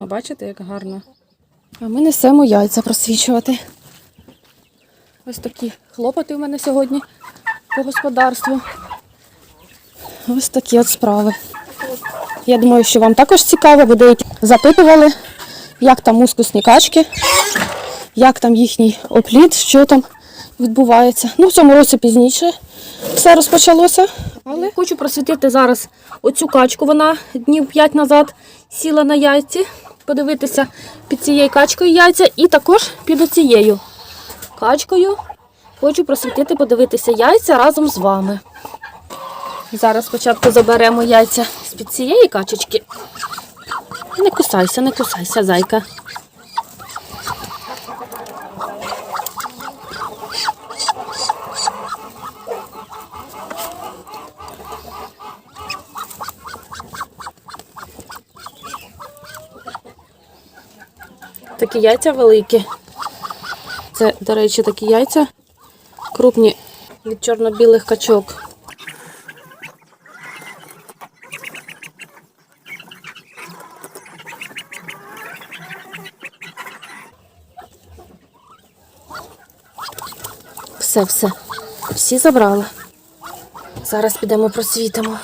Бачите, як гарно. А ми несемо яйця просвічувати. Ось такі хлопоти у мене сьогодні по господарству. Ось такі от справи. Я думаю, що вам також цікаво, бо деякі запитували, як там мускусні качки, як там їхній опліт, що там відбувається. Ну, в цьому році пізніше все розпочалося. Але хочу просвітити зараз оцю качку. Вона днів 5 назад сіла на яйці. Подивитися під цією качкою яйця і також під оцією качкою. Хочу просвітити, подивитися яйця разом з вами. Зараз спочатку заберемо яйця з-під цієї качечки. Не кусайся, не кусайся, зайка. Такі яйця великі. Це, до речі, такі яйця крупні від чорно-білих качок. Все, все. Всі забрали. Зараз підемо просвітимо.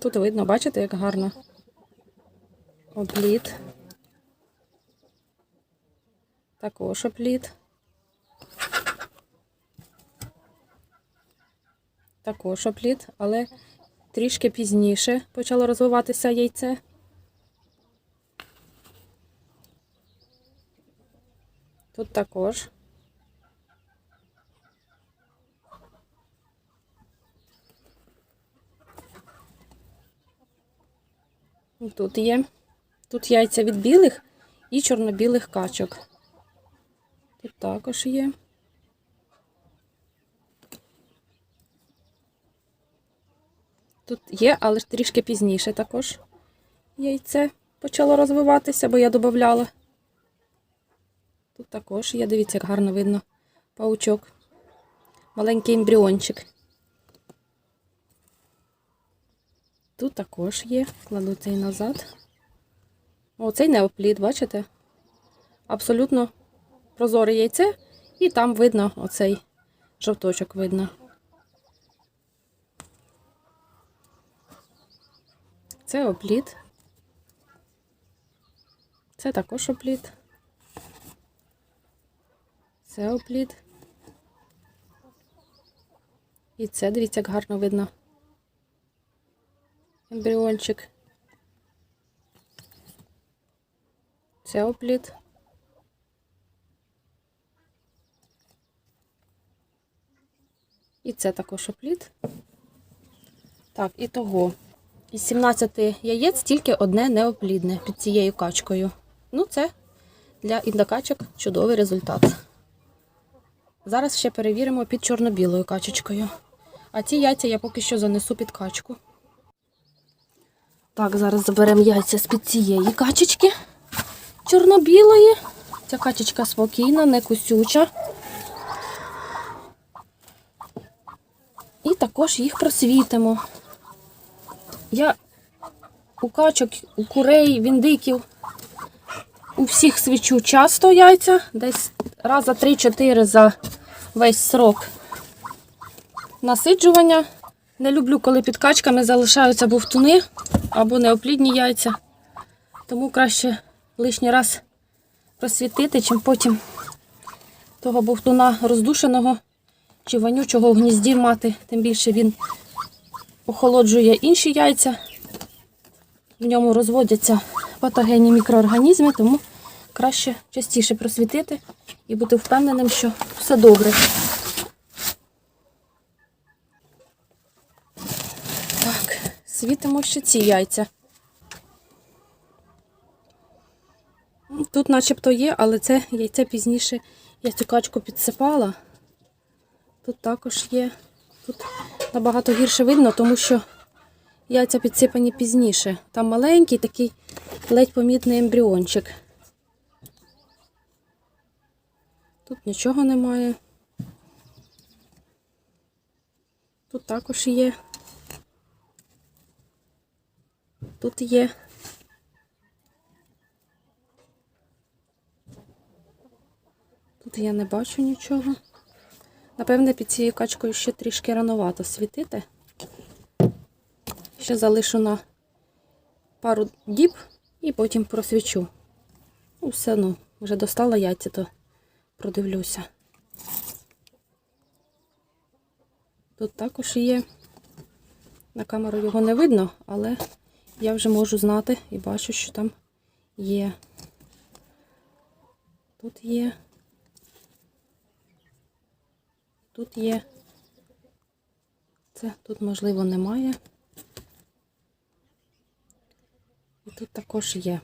Тут видно, бачите, як гарно. Обліт. Також обліт. Також обліт, але трішки пізніше почало розвиватися яйце. Тут також. Тут є. Тут яйця від білих і чорно-білих качок. Тут також є. Тут є, але ж трішки пізніше також яйце почало розвиватися, бо я додавала. Тут також є, дивіться, як гарно видно паучок. Маленький ембріончик. Тут також є. Кладу цей назад. О, цей неопліт, бачите? Абсолютно прозоре яйце, і там видно оцей жовточок видно. Це опліт. Це також опліт. Це опліт. І це, дивіться, як гарно видно. Ембріончик. Це опліт. І це також опліт. Так, і того. Із 17 яєць тільки одне неоплідне під цією качкою. Ну, це для індокачок чудовий результат. Зараз ще перевіримо під чорно-білою качечкою. А ці яйця я поки що занесу під качку. Так, зараз заберемо яйця з-під цієї качечки чорно-білої. Ця качечка спокійна, не кусюча. І також їх просвітимо. Я у качок, у курей, віндиків, у всіх свічу часто яйця, десь раза 3-4 за весь срок насиджування. Не люблю, коли під качками залишаються бовтуни або неоплідні яйця. Тому краще лишній раз просвітити, чим потім того бовтуна роздушеного чи вонючого в гнізді мати. Тим більше він охолоджує інші яйця. В ньому розводяться патогенні мікроорганізми, тому краще частіше просвітити і бути впевненим, що все добре. Так, світимо ще ці яйця. Тут начебто є, але це яйце пізніше я цю качку підсипала. Тут також є. Тут набагато гірше видно, тому що яйця підсипані пізніше. Там маленький такий ледь помітний ембріончик. Тут нічого немає. Тут також є. Тут є. Тут я не бачу нічого. Напевне, під цією качкою ще трішки рановато світити. Ще залишу на пару діб і потім просвічу. Ну, все одно, вже достала яйця, то продивлюся. Тут також є. На камеру його не видно, але я вже можу знати і бачу, що там є. Тут є. Тут є. Це тут, можливо, немає. І тут також є.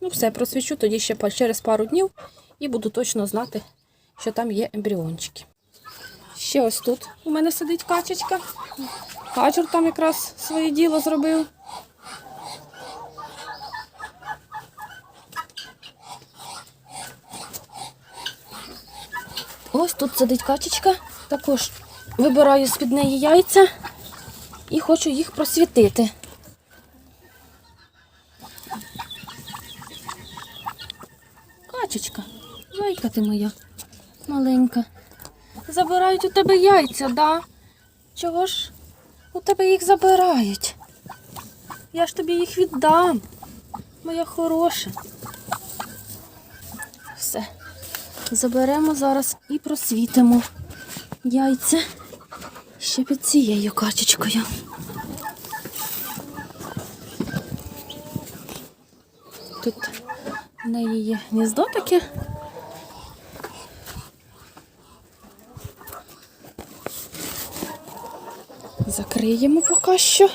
Ну, все, просвічу тоді ще через пару днів і буду точно знати, що там є ембріончики. Ще ось тут у мене сидить качечка. Качур там якраз своє діло зробив. Ось тут сидить качечка. Також вибираю з-під неї яйця і хочу їх просвітити. Качечка, зайка ти моя маленька. Забирають у тебе яйця, да? Чого ж у тебе їх забирають? Я ж тобі їх віддам, моя хороша. Все. Заберемо зараз і просвітимо яйця ще під цією качечкою. Тут в неї є гніздо таке. Закриємо поки що,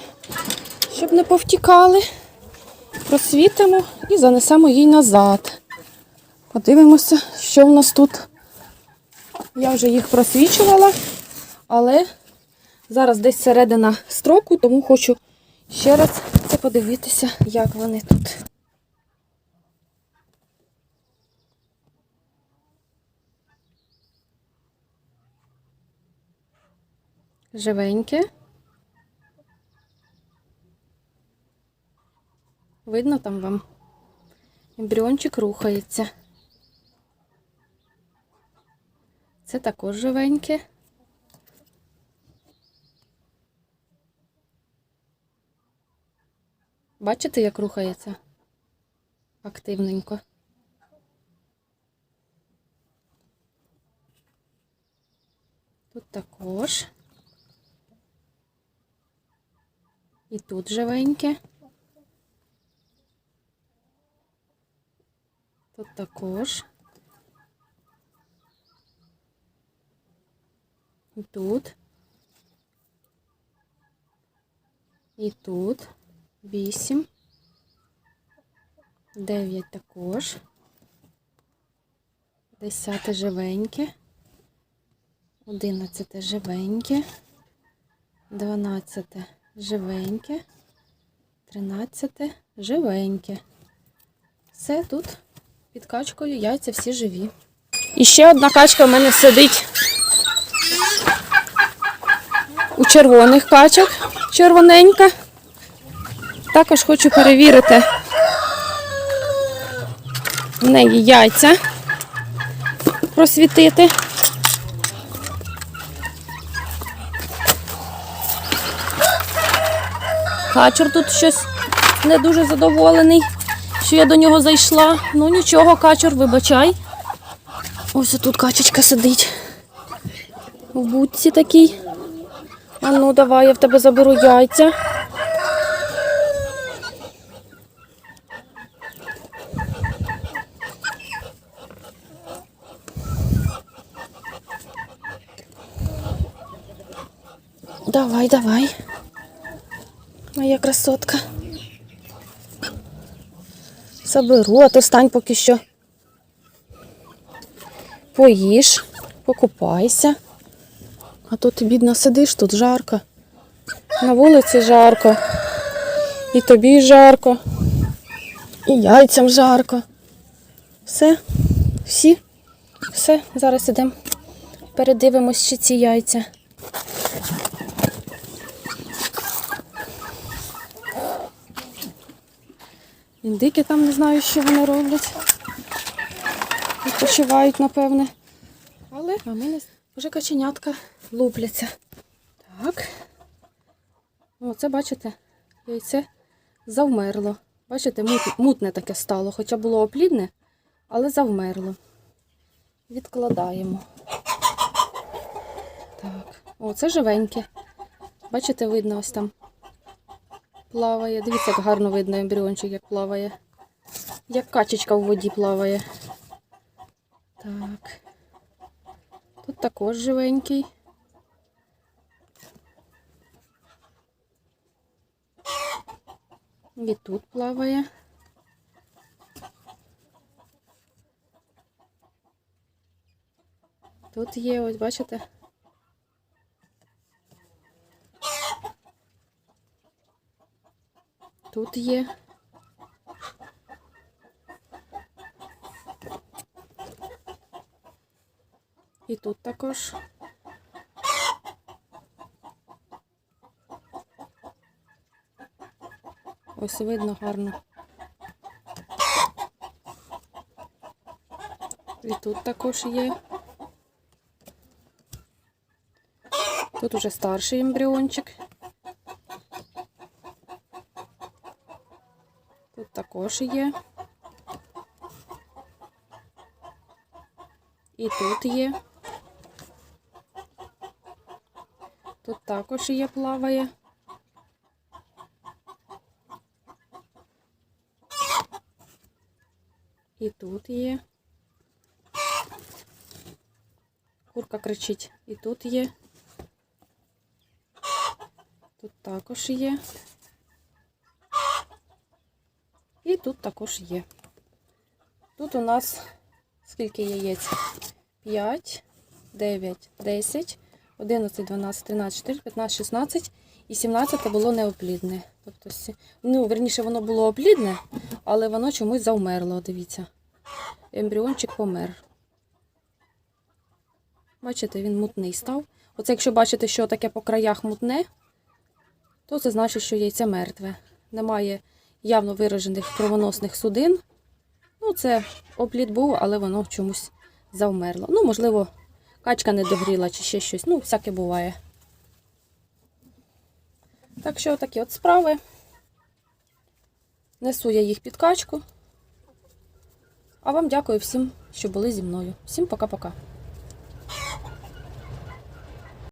щоб не повтікали. Просвітимо і занесемо їй назад. Подивимося, що в нас тут. Я вже їх просвічувала, але зараз десь середина строку, тому хочу ще раз це подивитися, як вони тут. Живеньке. Видно там вам? Ембріончик рухається. Це також живеньке. Бачите, як рухається? Активненько. Тут також. І тут живеньке. Тут також. І тут. І тут. Вісім. Дев'ять також. Десяте живеньке. Одинадцяте живеньке. Дванадцяте живеньке. Тринадцяте живеньке. Все тут під качкою яйця всі живі. І ще одна качка в мене сидить у червоних качок, червоненька. Також хочу перевірити в неї яйця, просвітити. Качур тут щось не дуже задоволений, що я до нього зайшла. Ну нічого, качур, вибачай. Ось тут качечка сидить. В будці такій. А ну давай, я в тебе заберу яйця. Давай, давай. Моя красотка. Заберу, а ти стань поки що. Поїж, покупайся. А то ти, бідна, сидиш тут жарко. На вулиці жарко. І тобі жарко. І яйцям жарко. Все, всі, все, зараз ідемо передивимось ще ці яйця. Індики там не знаю, що вони роблять. Відпочивають, напевне. Але а ми не... вже каченятка лупляться. Так. Оце, бачите, яйце завмерло. Бачите, мутне таке стало, хоча було оплідне, але завмерло. Відкладаємо. Так. О, це живеньке. Бачите, видно ось там плаває. Дивіться, як гарно видно ембріончик, як плаває. Як качечка в воді плаває. Так. Тут також живенький. І тут плаває. Тут є, ось бачите? Тут є. І тут також. Ось видно гарно. І тут також є. Тут уже старший ембріончик. також є. І тут є. Тут також є плаває. І тут є. Курка кричить. І тут є. Тут також є. Тут також є. Тут у нас скільки яєць? 5, 9, 10, 11, 12, 13, 14, 15, 16 і 17 було неоплідне. Тобто, ну, верніше, воно було оплідне, але воно чомусь завмерло, дивіться. Ембріончик помер. Бачите, він мутний став. Оце якщо бачите, що таке по краях мутне, то це значить, що яйце мертве. Немає явно виражених кровоносних судин. Ну, це оплід був, але воно чомусь завмерло. Ну, можливо, качка не догріла чи ще щось. Ну, всяке буває. Так що такі от справи. Несу я їх під качку. А вам дякую всім, що були зі мною. Всім пока-пока.